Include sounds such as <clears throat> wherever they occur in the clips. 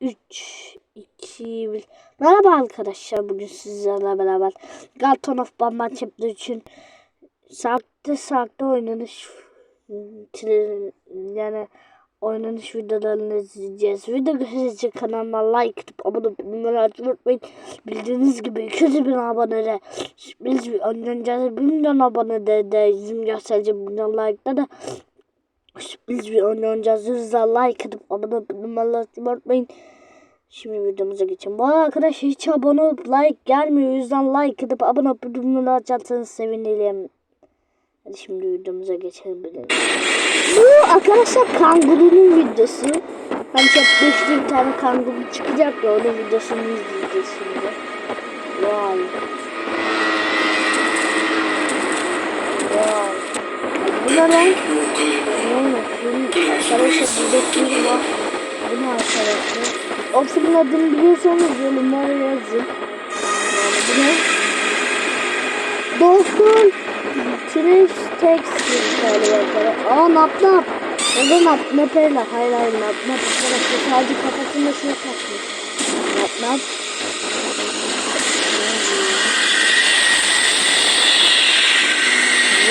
3, 2, 1. Merhaba arkadaşlar. Bugün sizlerle beraber Galton of Bamban Chapter için saklı saklı oynanış yani oynanış videolarını izleyeceğiz. Video hızlıca kanalıma like atıp abone olmayı açmayı unutmayın. Bildiğiniz gibi 200 bin abonede biz oynayacağız 1 milyon abonede de izin gösterecek milyon like'da da biz bir oynayacağız. Hızla like atıp abone olmayı unutmayın. Şimdi videomuza geçelim. Bu arada arkadaşlar hiç abone olup like gelmiyor. O yüzden like atıp abone olup bildirimleri açarsanız sevinirim. Hadi şimdi videomuza geçelim. Bu arkadaşlar kangurunun videosu. Hani çok beşli bir tane kanguru çıkacak ya onun videosunu izleyeceğiz şimdi. Vay. Vay. Bu ne lan? Ne ne? Film arkadaşlar burada film var. Bu ne arkadaşlar? O filmin adını biliyorsanız yorumlara yazın. Yani bu ne? Doktor Trash Text galiba. Aa nap nap. O da nap nap öyle. Hayır hayır nap nap. Sadece kafasında şey takmış. Nap nap.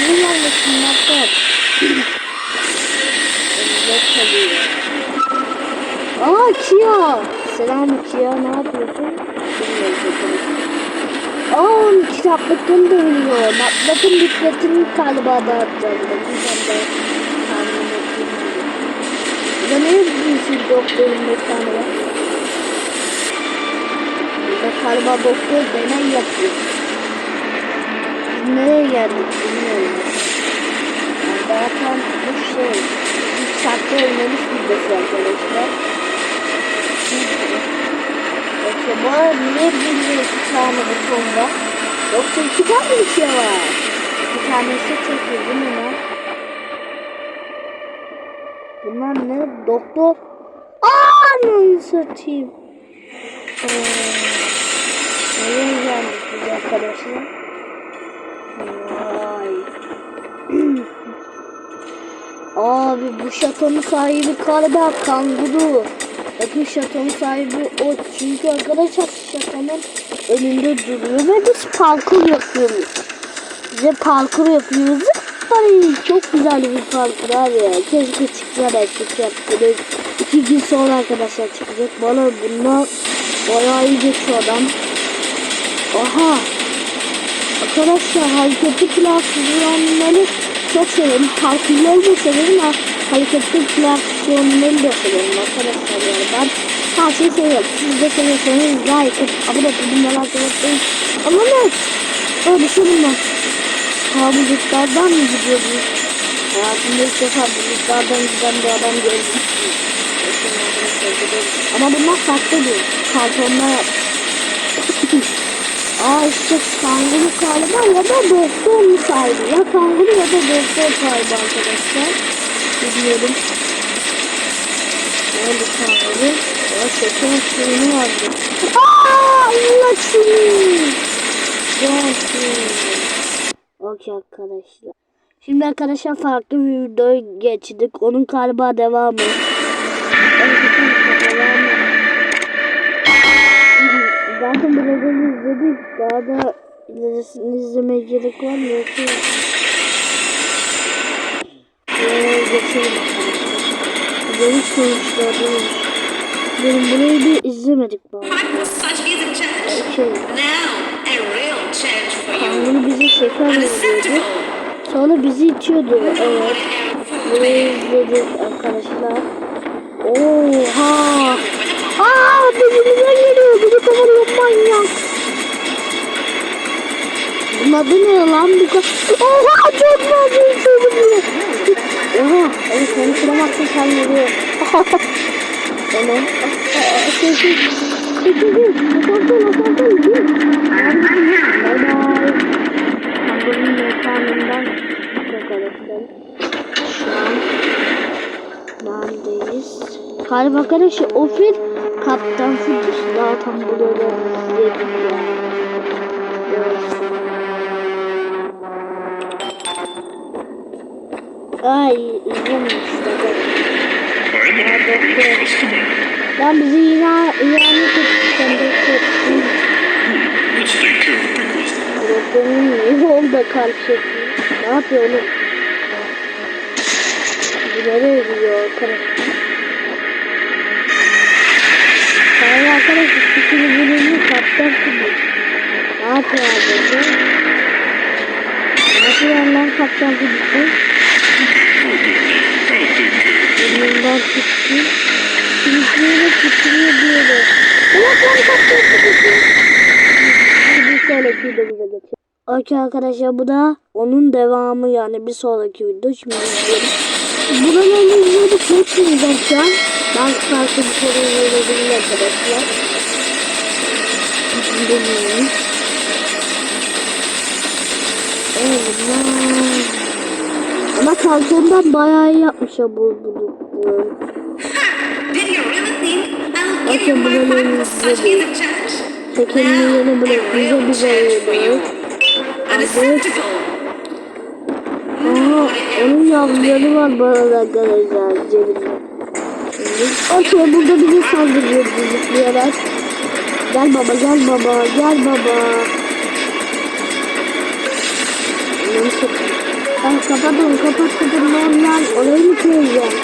Ne yanlışsın nap nap. Tabii. Aa Kia. Selam Kia ne yapıyorsun? Bilmiyorum. Aa kitaplıkını da biliyor. Matlatın dikkatini galiba dağıtacağız. Bakacağım da. Tahmin ettiğim gibi. Burada ne yapıyorsun doktorun mekanı? Burada galiba doktor deney yapıyor. Nereye geldik bilmiyorum. Yani bu şey şarkı oynamış videosu arkadaşlar. Arada niye bir iki tane bu konuda? Yoksa iki tane bir şey var. Bir tanesi çekiyor değil mi lan? Bunlar ne? Doktor. Aaa satayım. Ee, nereye geldik biz arkadaşlar? Vay. <clears throat> Abi bu şatonun sahibi galiba kanguru. Bakın şatonun sahibi o. Çünkü arkadaşlar şatonun önünde duruyor ve biz parkur yapıyoruz. Bize parkur yapıyoruz. Ay çok güzel bir parkur abi ya. Keşke çıksa erkek yaptırır. İki gün sonra arkadaşlar çıkacak. Bana bunlar bayağı iyi geçiyor adam. Aha. Arkadaşlar hareketli platformları çok severim. Parkurları da severim ama hareketli platformları da severim arkadaşlar yani ben her şeyi seviyorum. Siz de seviyorsanız like abone olun, bunları arkadaşlar. Ama ne? Öyle sorunlar. Kabuzluklardan mı gidiyoruz? Hayatımda ilk defa buzluklardan giden bir adam gördüm. Ama bunlar farklı değil. Kartonlar yapmış. Aa işte kanguru galiba ya da doktor sahibi. Ya kanguru ya da doktor sahibi arkadaşlar. Bilmiyorum. Nerede kanguru? Ya şeker suyunu vardı. Aaa Allah seni. Okey arkadaşlar. Şimdi arkadaşlar farklı bir videoya geçtik. Onun galiba devamı. Evet, devamı. Zaten önce izledik. Daha da ilerisini izlemeye gerek var mı? Yoksa... Ee, geçelim sonuçları olmuş. Benim burayı bir izlemedik bari. You. Kanguru bize şeker veriyordu. Sonra bizi itiyordu. Evet. Burayı izledik arkadaşlar. Oha! Aa dibimize geliyor. Bizi kovalıyor manyak. Bunun adı ne lan bu kadar? Oha çok içiyordu bunu. Oha seni kıramazsın sen vuruyor. Tamam. Şey şey. Şey şey şey. Asansör asansör. Gir. Bye bye. Kangurunun mekanından arkadaşlar. Şu an neredeyiz? Galiba arkadaşlar o fil kaptan filmiş. Zaten burada da yedik ya. Evet. Ay izlemiş. I'm an Ya doktor. customer. Ben Ben bizi yine ihanet care of Pickles. Öğretmenin yolda kalp çekiyor. Ne yapıyor oğlum? Nereye gidiyor arkadaşlar? Arkadaşlar fikri bölümünü kaptan gibi. Ne yapıyor abi? Ne yapıyor lan kaptan gibi? I'll take care. Burnundan tuttu. Kimliğine tutturuyor diyordu. Ulan lan kaptan gibi. Bir sonraki videomuza geçelim. Okey arkadaşlar bu da onun devamı yani bir sonraki video. Şimdi izleyelim. Buraları izliyorduk. Hepsini şu an. Ben farklı bir soru izleyebilirim arkadaşlar. Bilmiyorum. Evet. Ama kalkandan bayağı iyi yapmış ya bu bunu izledim. easy challenge? Tekelini yeni bırakınca bize oluyor. A decepticle. Aha onun yavruları var arada arkadaşlar cebinde. Okey burada bize saldırıyor zıplayarak. Gel baba gel baba gel baba. Neyse. Ben kapatın kapat kapatın normal orayı mı koyacağım?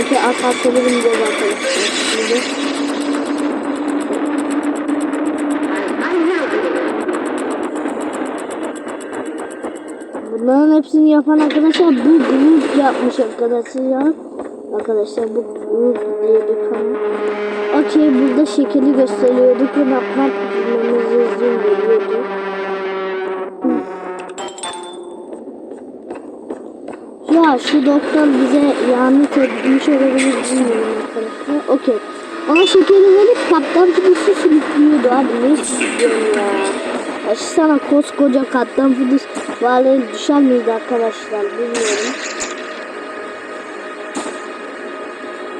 Okey asansörü bineceğiz arkadaşlar. Bunların hepsini yapan arkadaşlar bu grup yapmış arkadaşlar. Arkadaşlar bu grup diye kanal. Okey burada şekeri gösteriyorduk ve yapmak bilmemizi izin veriyordu. Ya şu doktor bize ihanet etmiş olabilir bilmiyorum arkadaşlar. Okey. Ona şekeri verip kaptan fidesi sürüklüyordu abi. Ne istiyorsun ya? Ya şu sana koskoca kaptan fidesi varlığı düşer miydi arkadaşlar bilmiyorum.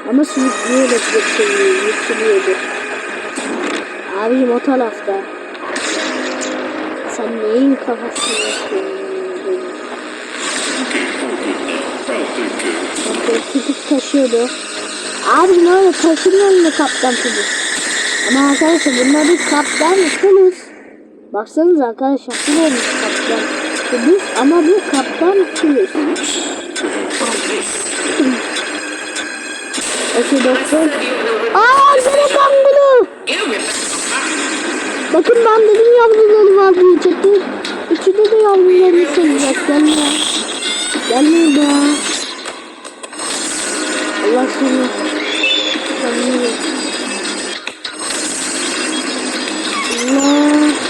Ama sürüklüyordu götürüyor, götürüyordu. Abicim o tarafta. Sen neyin kafasını yapıyorsun? Tutup taşıyordu. Abi ne öyle taşımıyor mu kaptan Fulus? Ama arkadaşlar bunların kaptan Fulus. Baksanıza arkadaşlar bu olmuş kaptan Fulus ama bu kaptan Fulus. Okey doktor. Said you were Aa sana kanguru. Give me Bakın ben dedim yavruları var diye çekti. Üçünde de yavrularını sevecek. Gelme. Gelme be. Allah seni. Tanrım. Allah.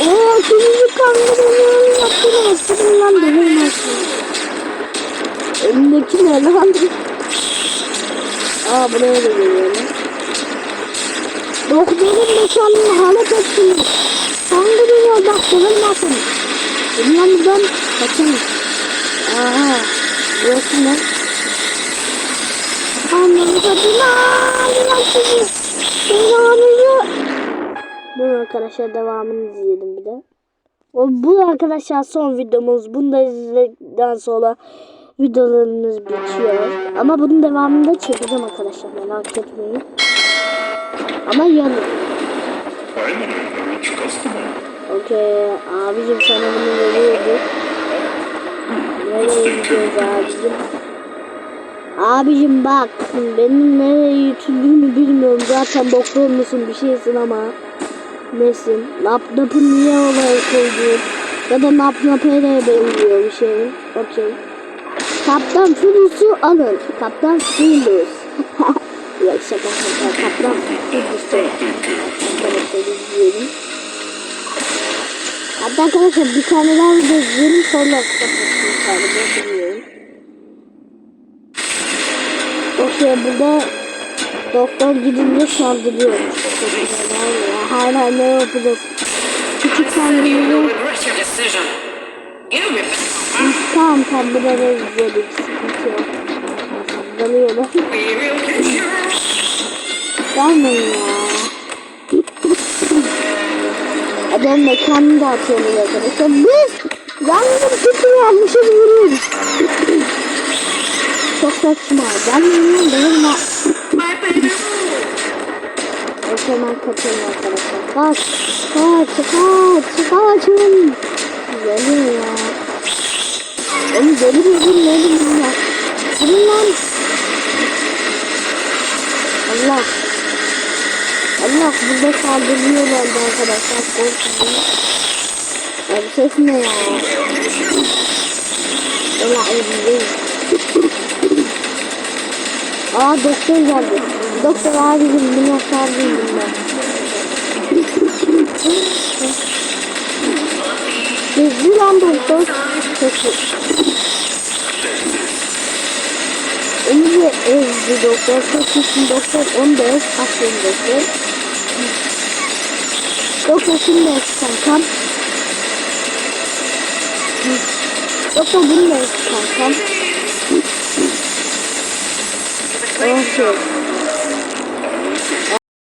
Oo kırmızı kangurunun yaptığını bastırdım lan dedim nasıl. Elindeki ne lan? Aa buraya da geliyor lan. Doktorun mekanını halet etsin. Kangurun yolda kırılmasın. Buradan kaçalım. Aha. Burası ne? Anlamı kadına. Anlamı Devamını. Dur arkadaşlar devamını izleyelim bir de. O, bu arkadaşlar son videomuz. Bunu da izledikten sonra videolarımız bitiyor. Ama bunun devamını da çekeceğim arkadaşlar merak etmeyin. Ama customer. Okey abicim sana bunu veriyorduk. Nereye gidiyoruz abicim? Abicim bak benim nereye götürdüğümü bilmiyorum. Zaten doktor musun bir şeysin ama. Nesin? Laptop'u niye oraya koydun? Ya da laptop'e benziyor bir şeyin. Okey. Kaptan Fulus'u alın. Kaptan Fulus. <laughs> Kaptan Fulus'u. I'll take care. Arkadaşlar izleyelim. Hatta arkadaşlar bir tane daha video izleyelim sonra kapatayım sadece bilmiyorum. Okey burada doktor gidince ya. Hala ne yapacağız? Küçük. Give me Tamam tamam burada yok. You. Gelmeyin ya. Adam mekanını da atıyoruz arkadaşlar. Biz yalnız bütün yanlışa vuruyoruz. Çok saçma. Gelmeyin lan benim baby. hemen kaçalım arkadaşlar. Kaç. Kaç. Kaç. Kaçın. Geliyor ya. Oğlum deli mi bu ne bileyim ya. Durun lan. Allah. Allah burada saldırıyorlardı arkadaşlar. Korkun. Ya bu ses ne ya? Allah evliyim. Aa doktor geldi. Doktor abicim bunu sardıydım ben. Gezdi lan doktor. Peki. 190, 890, 15, 65. 95 kankam. Yoksa bunu da kankam. Oh,